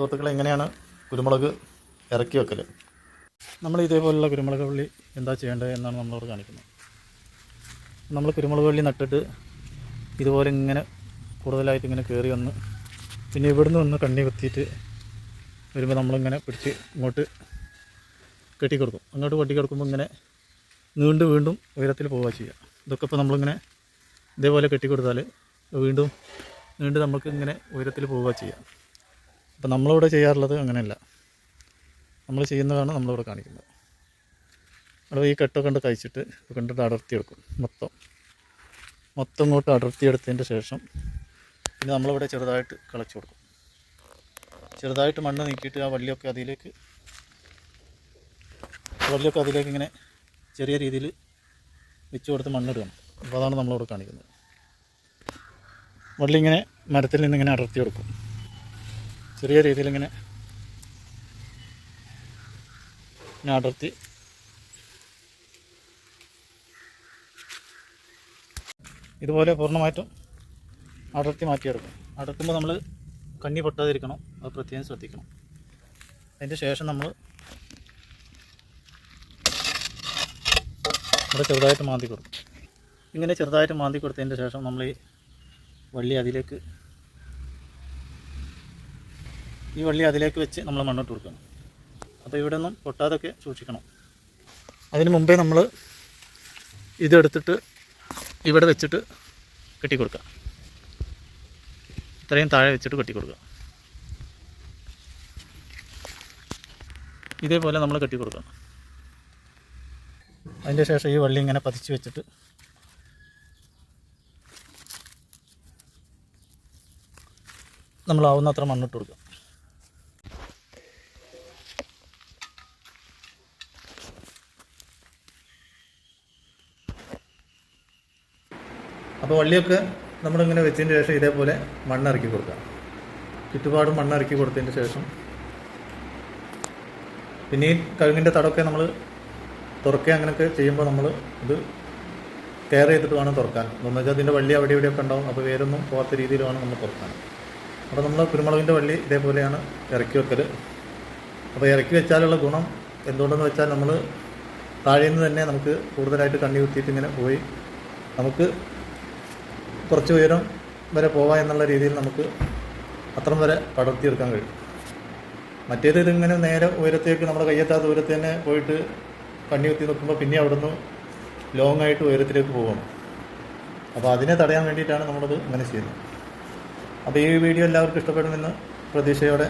സുഹൃത്തുക്കളെ എങ്ങനെയാണ് കുരുമുളക് ഇറക്കി വെക്കൽ നമ്മൾ ഇതേപോലുള്ള കുരുമുളക് വള്ളി എന്താ ചെയ്യേണ്ടത് എന്നാണ് നമ്മളോട് കാണിക്കുന്നത്. നമ്മൾ കുരുമുളക് വള്ളി നട്ടിട്ട് ഇതുപോലെ ഇങ്ങനെ കൂടുതലായിട്ട് ഇങ്ങനെ കയറി വന്ന് പിന്നെ ഇവിടുന്ന് വന്ന് കണ്ണി കുത്തിയിട്ട് വരുമ്പോൾ നമ്മളിങ്ങനെ പിടിച്ച് ഇങ്ങോട്ട് കെട്ടിക്കൊടുക്കും അങ്ങോട്ട് കെട്ടിക്കൊടുക്കുമ്പോൾ ഇങ്ങനെ നീണ്ടും വീണ്ടും ഉയരത്തിൽ പോവുക ചെയ്യുക. ഇതൊക്കെ ഇപ്പോൾ നമ്മളിങ്ങനെ ഇതേപോലെ കെട്ടിക്കൊടുത്താൽ വീണ്ടും നീണ്ട് നമുക്ക് ഇങ്ങനെ ഉയരത്തിൽ പോവുക ചെയ്യാം അപ്പോൾ നമ്മളിവിടെ ചെയ്യാറുള്ളത് അങ്ങനെയല്ല. നമ്മൾ ചെയ്യുന്നതാണ് നമ്മളിവിടെ കാണിക്കുന്നത്. അവിടെ ഈ കെട്ടൊക്കെ കണ്ട് കഴിച്ചിട്ട് കണ്ടിട്ട് അടർത്തിയെടുക്കും മൊത്തം. മൊത്തം ഇങ്ങോട്ട് അടർത്തി അടർത്തിയെടുത്തതിന്റെ ശേഷം പിന്നെ നമ്മളിവിടെ ചെറുതായിട്ട് കിളച്ചു കൊടുക്കും. ചെറുതായിട്ട് മണ്ണ് നീക്കിയിട്ട് ആ വള്ളിയൊക്കെ അതിലേക്ക് വള്ളിയൊക്കെ അതിലേക്ക് ഇങ്ങനെ ചെറിയ രീതിയിൽ വെച്ച് കൊടുത്ത് മണ്ണിടണം. അപ്പോൾ അതാണ് നമ്മളിവിടെ കാണിക്കുന്നത്. വള്ളി ഇങ്ങനെ മരത്തിൽ നിന്ന് ഇങ്ങനെ അടർത്തി കൊടുക്കും ചെറിയ രീതിയിൽ ഇങ്ങനെ അടർത്തി. ഇതുപോലെ പൂർണമായിട്ടും അടർത്തി മാറ്റിയെടുക്കും. അടർത്തുമ്പോൾ നമ്മൾ കണ്ണി പൊട്ടാതിരിക്കണം അത് പ്രത്യേകം ശ്രദ്ധിക്കണം. അതിന്റെ ശേഷം നമ്മൾ ഇവിടെ ചെറുതായിട്ട് മാന്തി കൊടുക്കും. ഇങ്ങനെ ചെറുതായിട്ട് മാന്തി കൊടുത്തതിന്റെ ശേഷം നമ്മൾ ഈ വള്ളി അതിലേക്ക് ഈ വള്ളി അതിലേക്ക് വെച്ച് നമ്മൾ മണ്ണിട്ട് കൊടുക്കണം. അപ്പോൾ ഇവിടെ ഒന്നും പൊട്ടാതൊക്കെ സൂക്ഷിക്കണം. അതിന് മുമ്പേ നമ്മൾ ഇതെടുത്തിട്ട് ഇവിടെ വെച്ചിട്ട് കെട്ടിക്കൊടുക്കുക ഇത്രയും താഴെ വെച്ചിട്ട് കെട്ടിക്കൊടുക്കുക ഇതേപോലെ നമ്മൾ കെട്ടിക്കൊടുക്കണം അതിന്റെ ശേഷം ഈ വള്ളി ഇങ്ങനെ പതിച്ച് വെച്ചിട്ട് നമ്മളാവുന്നത്ര മണ്ണിട്ട് കൊടുക്കുക അപ്പോൾ വള്ളിയൊക്കെ നമ്മളിങ്ങനെ വെച്ചതിന് ശേഷം ഇതേപോലെ മണ്ണിറക്കി കൊടുക്കുക. ചുറ്റുപാടും മണ്ണിറക്കി കൊടുത്തതിന് ശേഷം പിന്നെ ഈ കഴുങ്ങിന്റെ തടമൊക്കെ നമ്മൾ തുറക്കുക അങ്ങനെയൊക്കെ ചെയ്യുമ്പോൾ നമ്മൾ ഇത് കെയർ ചെയ്തിട്ട് വേണം തുറക്കാൻ. എന്ന് വെച്ചാൽ അതിന്റെ വള്ളി അവിടെ ഇവിടെയൊക്കെ ഉണ്ടാവും. അപ്പോൾ വേരൊന്നും പോകാത്ത രീതിയിൽ വേണം നമ്മൾ തുറക്കാൻ. അപ്പോൾ നമ്മൾ കുരുമുളകിന്റെ വള്ളി ഇതേപോലെയാണ് ഇറക്കി വെക്കൽ അപ്പോൾ ഇറക്കി വെച്ചാലുള്ള ഗുണം എന്തുകൊണ്ടെന്ന് വെച്ചാൽ നമ്മൾ താഴെ നിന്ന് തന്നെ നമുക്ക് കൂടുതലായിട്ട് കണ്ണി കുത്തിയിട്ട് ഇങ്ങനെ പോയി നമുക്ക് കുറച്ച് ഉയരം വരെ പോവാം എന്നുള്ള രീതിയിൽ നമുക്ക് അത്രം വരെ പടർത്തിയെടുക്കാൻ കഴിയും. മറ്റേത് ഇതിങ്ങനെ നേരെ ഉയരത്തേക്ക് നമ്മുടെ കയ്യെത്താത്ത ദൂരത്ത് തന്നെ പോയിട്ട് കണ്ണി കുത്തി നിൽക്കുമ്പോൾ പിന്നെ അവിടുന്ന് ലോങ് ആയിട്ട് ഉയരത്തിലേക്ക് പോകണം അപ്പോൾ അതിനെ തടയാൻ വേണ്ടിയിട്ടാണ് നമ്മളത് ഇങ്ങനെ ചെയ്യുന്നത്. അപ്പോൾ ഈ വീഡിയോ എല്ലാവർക്കും ഇഷ്ടപ്പെടുമെന്ന് പ്രതീക്ഷയോടെ